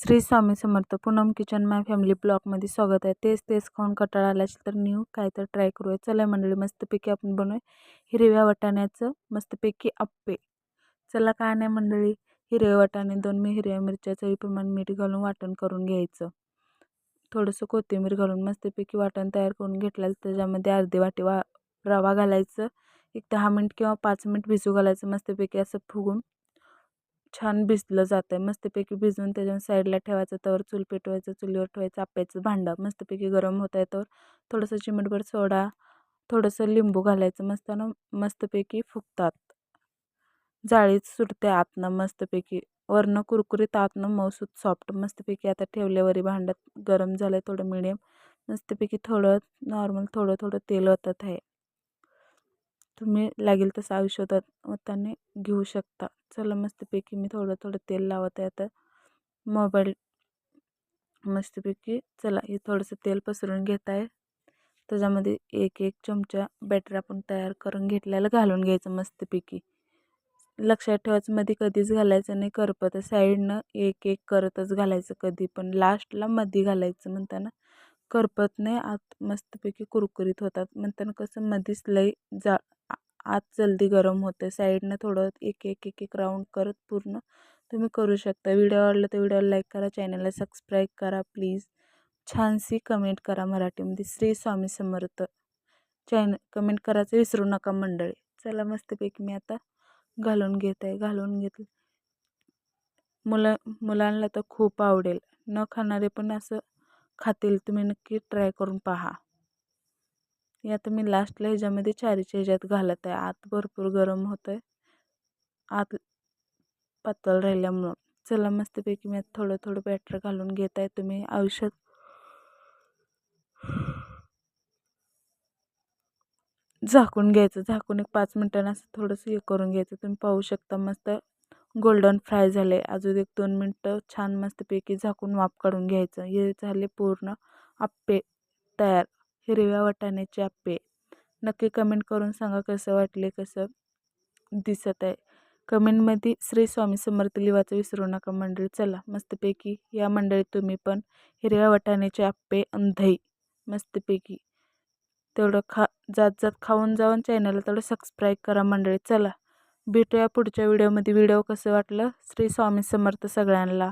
Shri Swami Samarth Poonam kitchen my family ब्लॉगमध्ये स्वागत आहे. तेच तेच खाऊन कटाळा आला असेल तर न्यू काय तर ट्राय करूया. चला मंडळी मस्तपैकी आपण बनवूया हिरव्या वाटाण्याचं मस्तपैकी आप्पे. चला काय नाही मंडळी हिरव्या वाटाणे दोन मी हिरव्या मिरच्या चवीप्रमाणे मीठ घालून वाटण करून घ्यायचं. थोडंसं कोथिंबीर घालून मस्तपैकी वाटण तयार करून घेतलं त्याच्यामध्ये अर्धी वाटी वा रवा घालायचं एक दहा मिनिट किंवा पाच मिनिट भिजू घालायचं मस्तपैकी असं फुगून. छान भिजलं जातं आहे मस्तपैकी भिजवून त्याच्या साईडला ठेवायचं त्यावर चूल पेटवायचं चुलीवर ठेवायचं आप्याचं भांडं. मस्तपैकी गरम होत आहे तर थोडंसं चिमटभर सोडा थोडंसं लिंबू घालायचं. मस्तानं मस्तपैकी फुगतात. जाळीच सुटते आतनं मस्तपैकी. वरनं कुरकुरीत आतनं मऊसूत सॉफ्ट मस्तपैकी आता ठेवल्यावरी भांड्यात गरम झालं आहे थोडं मिडियम मस्तपैकी थोडं नॉर्मल थोडं थोडं तेल ओतत आहे. तुम्ही लागेल तसं आयुष्यात त्याने घेऊ शकता. चला मस्तपैकी मी थोडं थोडं तेल लावत आहे आता. मोबाईल मस्तपैकी चला हे थोडंसं तेल पसरून घेत आहे. त्याच्यामध्ये एक एक चमचा बॅटर आपण तयार करून घेतल्याला घालून घ्यायचं मस्तपैकी. लक्षात ठेवायचं मध्ये कधीच घालायचं नाही. करपत साईडनं एक एक करतच घालायचं कधी पण. लास्टला मध्ये घालायचं म्हणताना करपत नाही. आत मस्तपैकी कुरकुरीत होतात. म्हणताना कसं मध्येच लई जा आत जल्दी गरम होते साईडनं थोडं एक एक एक एक राऊंड करत पूर्ण तुम्ही करू शकता. व्हिडिओ आवडला तर व्हिडिओला लाईक करा चॅनलला सबस्क्राईब करा प्लीज. छानशी कमेंट करा मराठीमध्ये. श्री स्वामी समर्थ. चॅन कमेंट करायचं विसरू नका मंडळी. चला मस्तपैकी मी आता घालून घेत आहे घालून घेतलं. मुला मुलांना तर खूप आवडेल. न खाणारे पण असं खातील. तुम्ही नक्की ट्राय करून पहा. हे आता मी लास्टला ह्याच्यामध्ये चारीच्या ह्याच्यात घालत आहे. आत भरपूर गरम होतं आहे आत पातळ राहिल्यामुळं. चला मस्तपैकी मी आता थोडं थोडं बॅटर घालून घेत आहे तुम्ही आयुष्यात. झाकून घ्यायचं. झाकून एक पाच मिनटानं असं थोडंसं हे करून घ्यायचं. तुम्ही पाहू शकता मस्त गोल्डन फ्राय झाले. अजून एक दोन मिनटं छान मस्तपैकी झाकून वाफ काढून घ्यायचं. हे झाले पूर्ण आप्पे तयार. हिरव्या वाटाण्याचे आप्पे. नक्की कमेंट करून सांगा कसं वाटले कसं दिसत आहे. कमेंटमध्ये श्री स्वामी समर्थ लिवाचं विसरू नका मंडळी. चला मस्तपैकी या मंडळीत तुम्ही पण हिरव्या वाटाण्याचे आप्पे अंधई मस्तपैकी. तेवढं खा जात जात खाऊन जाऊन चॅनलला तेवढं सबस्क्राईब करा मंडळी. चला भेटूया पुढच्या व्हिडिओमध्ये व्हिडिओ कसं वाटलं? श्री स्वामी समर्थ सगळ्यांना.